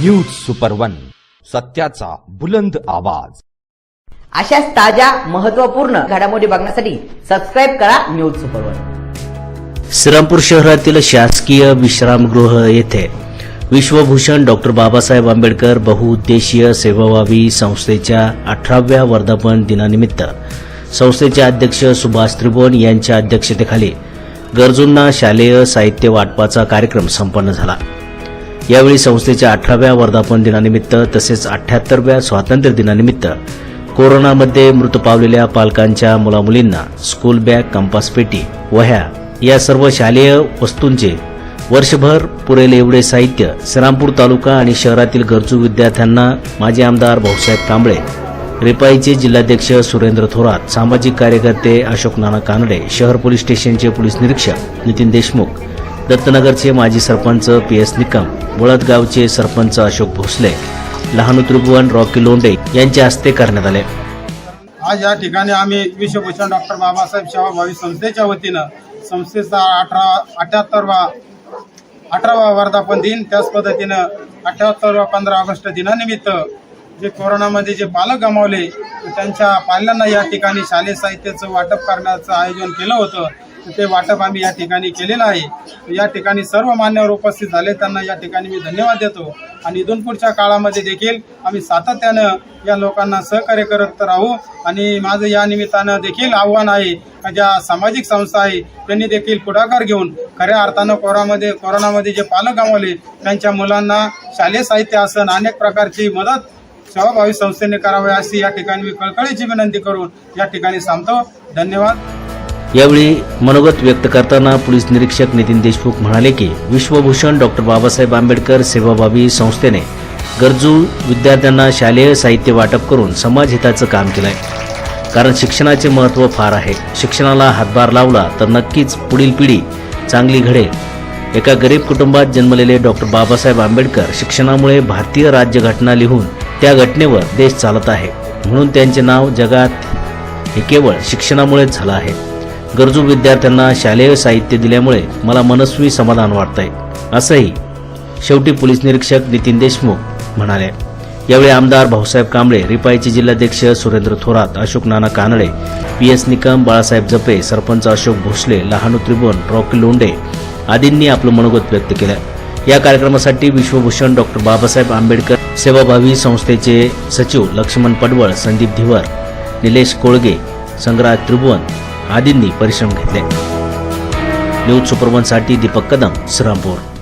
News super one सत्याचा बुलंद आवाज. अशाच ताज्या महत्त्वपूर्ण घडामोडी बघण्यासाठी सबस्क्राईब करा न्यूज सुपर वन श्रीरामपूर शहरातील शासकीय विश्रामगृह येथे विश्वभूषण डॉक्टर बाबासाहेब आंबेडकर बहुउद्देशीय सेवाभावी संस्थेच्या अठराव्या वर्धापन दिनानिमित्त संस्थेचे अध्यक्ष सुभाष त्रिभुवन यांच्या अध्यक्षतेखाली गरजूंना शालेय साहित्य वाटपाचा कार्यक्रम संपन्न झाला. यावेळी संस्थेच्या अठराव्या वर्धापन दिनानिमित्त तसेच अठ्याहत्तरव्या स्वातंत्र्य दिनानिमित्त कोरोनामध्ये मृत पावलेल्या पालकांच्या मुलामुलींना स्कूल बॅग कंपास पेटी वह्या या सर्व शालेय वस्तूंचे वर्षभर पुरेल एवढे साहित्य श्रीरामपूर तालुका आणि शहरातील गरजू विद्यार्थ्यांना माजी आमदार भाऊसाहेब कांबळे रिपाईचे जिल्हाध्यक्ष सुरेंद्र थोरात सामाजिक कार्यकर्ते अशोक नाना कानडे शहर पोलीस स्टेशनचे पोलीस निरीक्षक नितीन देशमुख दत्तनगरचे माजी सरपंच पी एस निकम वळदगावचे सरपंच अशोक भोसले लहानू त्रिभुवन रॉकी लोंडे यांच्या हस्ते करण्यात आले. आज या ठिकाणी आम्ही विश्वभूषण डॉक्टर बाबासाहेब सेवाभावी संस्थेच्या वतीनं संस्थेचा अठरा अठ्याहत्तरवा अठरावा वर्धापन दिन त्याच पद्धतीनं अठ्याहत्तरवा पंधरा ऑगस्ट दिनानिमित्त जे कोरोनामध्ये जे पालक गमावले त्यांच्या पाल्यांना या ठिकाणी शालेय साहित्याचं वाटप करण्याचं आयोजन केलं होतं. ते वाटप आम्ही या ठिकाणी केलेलं आहे. या ठिकाणी सर्व मान्यवर उपस्थित झाले. त्यांना या ठिकाणी मी धन्यवाद देतो. आणि इथून पुढच्या काळामध्ये देखील आम्ही सातत्यानं या लोकांना सहकार्य करत राहू. आणि माझं या निमित्तानं देखील आव्हान आहे ज्या सामाजिक संस्था आहे त्यांनी देखील पुढाकार घेऊन खऱ्या अर्थानं कोरोनामध्ये कोरोनामध्ये जे पालक गमावले त्यांच्या मुलांना शालेय साहित्य असन अनेक प्रकारची मदत सेवाभावी संस्थेने करावे अशी या ठिकाणी मी कळकळीची विनंती करून या ठिकाणी सांगतो. धन्यवाद. यावेळी मनोगत व्यक्त करताना पोलीस निरीक्षक नितीन देशमुख म्हणाले की विश्वभूषण डॉक्टर बाबासाहेब आंबेडकर सेवाभावी संस्थेने गरजू विद्यार्थ्यांना शालेय साहित्य वाटप करून समाज हिताचं काम केलंय. कारण शिक्षणाचे महत्त्व फार आहे. शिक्षणाला हातभार लावला तर नक्कीच पुढील पिढी चांगली घडेल. एका गरीब कुटुंबात जन्मलेले डॉक्टर बाबासाहेब आंबेडकर शिक्षणामुळे भारतीय राज्यघटना लिहून त्या घटनेवर देश चालत आहे. म्हणून त्यांचे नाव जगात हे केवळ शिक्षणामुळेच झालं आहे. गरजू विद्यार्थ्यांना शालेय साहित्य दिल्यामुळे मला मनस्वी समाधान वाटतंय. असंही शेवटी पोलीस निरीक्षक नितीन देशमुख म्हणाले. यावेळी आमदार भाऊसाहेब कांबळे रिपाईचे जिल्हाध्यक्ष सुरेंद्र थोरात अशोक नाना कानडे पी एस निकम बाळासाहेब जपे सरपंच अशोक भोसले लहानू त्रिभुवन रॉकी लोंडे आदींनी आपलं मनोगत व्यक्त केलं. या कार्यक्रमासाठी विश्वभूषण डॉक्टर बाबासाहेब आंबेडकर सेवाभावी संस्थेचे सचिव लक्ष्मण पडवळ संदीप धिवर निलेश कोळगे संग्राज त्रिभुवन आदींनी परिश्रम घेतले. न्यूज सुपरवनसाठी दीपक कदम श्रीरामपूर.